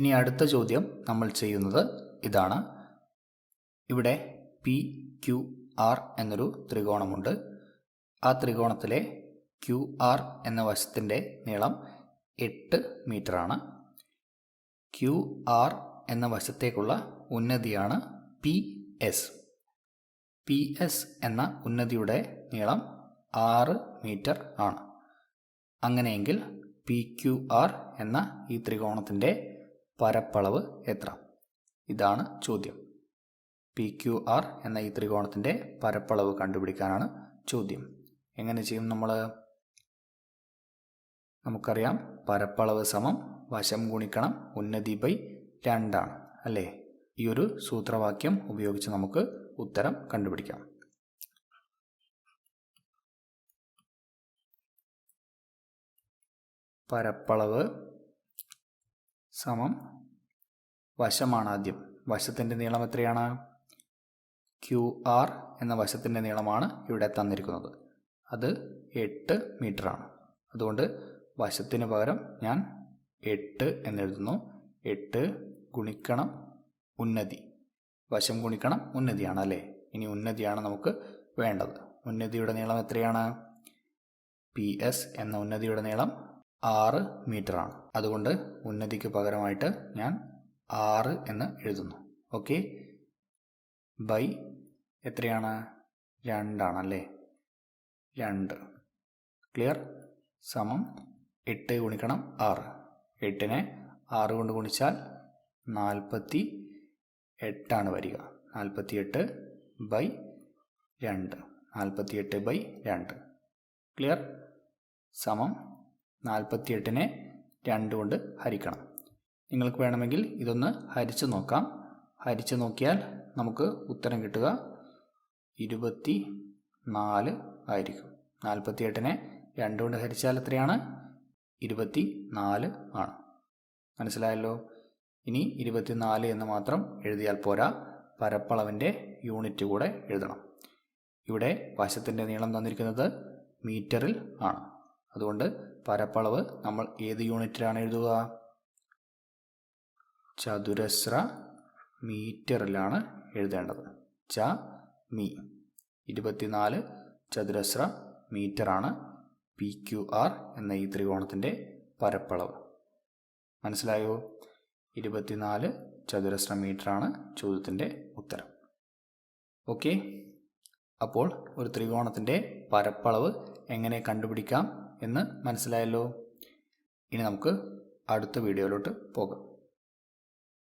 ഇനി അടുത്ത ചോദ്യം നമ്മൾ ചെയ്യുന്നത് ഇതാണ്. ഇവിടെ പി ക്യു ആർ എന്നൊരു ത്രികോണമുണ്ട്. ആ ത്രികോണത്തിലെ ക്യു ആർ എന്ന വശത്തിന്റെ നീളം എട്ട് മീറ്ററാണ്. ക്യു ആർ എന്ന വശത്തേക്കുള്ള ഉന്നതിയാണ് പി എസ് പി എസ് എന്ന ഉന്നതിയുടെ നീളം ആറ് മീറ്റർ ആണ്. അങ്ങനെയെങ്കിൽ പി ക്യു ആർ എന്ന ഈ ത്രികോണത്തിന്റെ പരപ്പളവ് എത്ര? ഇതാണ് ചോദ്യം. പി ക്യു ആർ എന്ന ഈ ത്രികോണത്തിന്റെ പരപ്പളവ് കണ്ടുപിടിക്കാനാണ് ചോദ്യം. എങ്ങനെ ചെയ്യും നമ്മൾ നമുക്കറിയാം പരപ്പളവ് സമം വശം ഗുണിക്കണം ഉന്നതി ബൈ രണ്ടാണ് അല്ലേ? ഈ ഒരു സൂത്രവാക്യം ഉപയോഗിച്ച് നമുക്ക് ഉത്തരം കണ്ടുപിടിക്കാം. പരപ്പളവ് സമം വശമാണ് ആദ്യം വശത്തിന്റെ നീളം എത്രയാണ്? ക്യു ആർ എന്ന വശത്തിന്റെ നീളമാണ് ഇവിടെ തന്നിരിക്കുന്നത്. അത് എട്ട് മീറ്ററാണ്. അതുകൊണ്ട് വശത്തിന് പകരം ഞാൻ എട്ട് എന്നെഴുതുന്നു. എട്ട് ഗുണിക്കണം ഉന്നതി. വശം ഗുണിക്കണം ഉന്നതിയാണ് അല്ലേ? ഇനി ഉന്നതിയാണ് നമുക്ക് വേണ്ടത്. ഉന്നതിയുടെ നീളം എത്രയാണ്? പി എസ് എന്ന ഉന്നതിയുടെ നീളം ആറ് മീറ്ററാണ്. അതുകൊണ്ട് ഉന്നതിക്ക് പകരമായിട്ട് ഞാൻ ആറ് എന്ന് എഴുതുന്നു. ഓക്കെ? ബൈ എത്രയാണ്? രണ്ടാണല്ലേ? രണ്ട്. ക്ലിയർ? സമം എട്ട് ഗുണിക്കണം ആറ്. എട്ടിനെ ആറ് കൊണ്ട് ഗുണിച്ചാൽ നാൽപ്പത്തി എട്ടാണ് വരിക. നാൽപ്പത്തി എട്ട് ബൈ രണ്ട്. നാൽപ്പത്തി എട്ട് ബൈ രണ്ട്. ക്ലിയർ? സമം നാൽപ്പത്തി എട്ടിനെ രണ്ട് കൊണ്ട് ഹരിക്കണം. നിങ്ങൾക്ക് വേണമെങ്കിൽ ഇതൊന്ന് ഹരിച്ചു നോക്കാം. ഹരിച്ചു നോക്കിയാൽ നമുക്ക് ഉത്തരം കിട്ടുക. ഇരുപത്തി നാല് ആയിരിക്കും. നാൽപ്പത്തിയെട്ടിനെ രണ്ട് കൊണ്ട് ഹരിച്ചാൽ എത്രയാണ്? ഇരുപത്തി നാല് ആണ്. മനസ്സിലായല്ലോ? ഇനി ഇരുപത്തിനാല് എന്ന് മാത്രം എഴുതിയാൽ പോരാ. പരപ്പളവിന്റെ യൂണിറ്റ് കൂടെ എഴുതണം. ഇവിടെ വശത്തിന്റെ നീളം തന്നിരിക്കുന്നത് മീറ്ററിൽ ആണ്. അതുകൊണ്ട് പരപ്പളവ് നമ്മൾ ഏത് യൂണിറ്റിലാണ് എഴുതുക? ചതുരശ്ര മീറ്ററിലാണ് എഴുതേണ്ടത്. ച മീ. ഇരുപത്തിനാല് ചതുരശ്ര മീറ്ററാണ് പി ക്യു ആർ എന്ന ഈ ത്രികോണത്തിന്റെ പരപ്പളവ്. മനസ്സിലായോ? ഇരുപത്തിനാല് ചതുരശ്ര മീറ്ററാണ് ചോദ്യത്തിന്റെ ഉത്തരം. ഓക്കെ? അപ്പോൾ ഒരു ത്രികോണത്തിന്റെ പരപ്പളവ് എങ്ങനെ കണ്ടുപിടിക്കാം? എന്ന് മനസ്സിലായല്ലോ. ഇനി നമുക്ക് അടുത്ത വീഡിയോയിലോട്ട് പോകാം.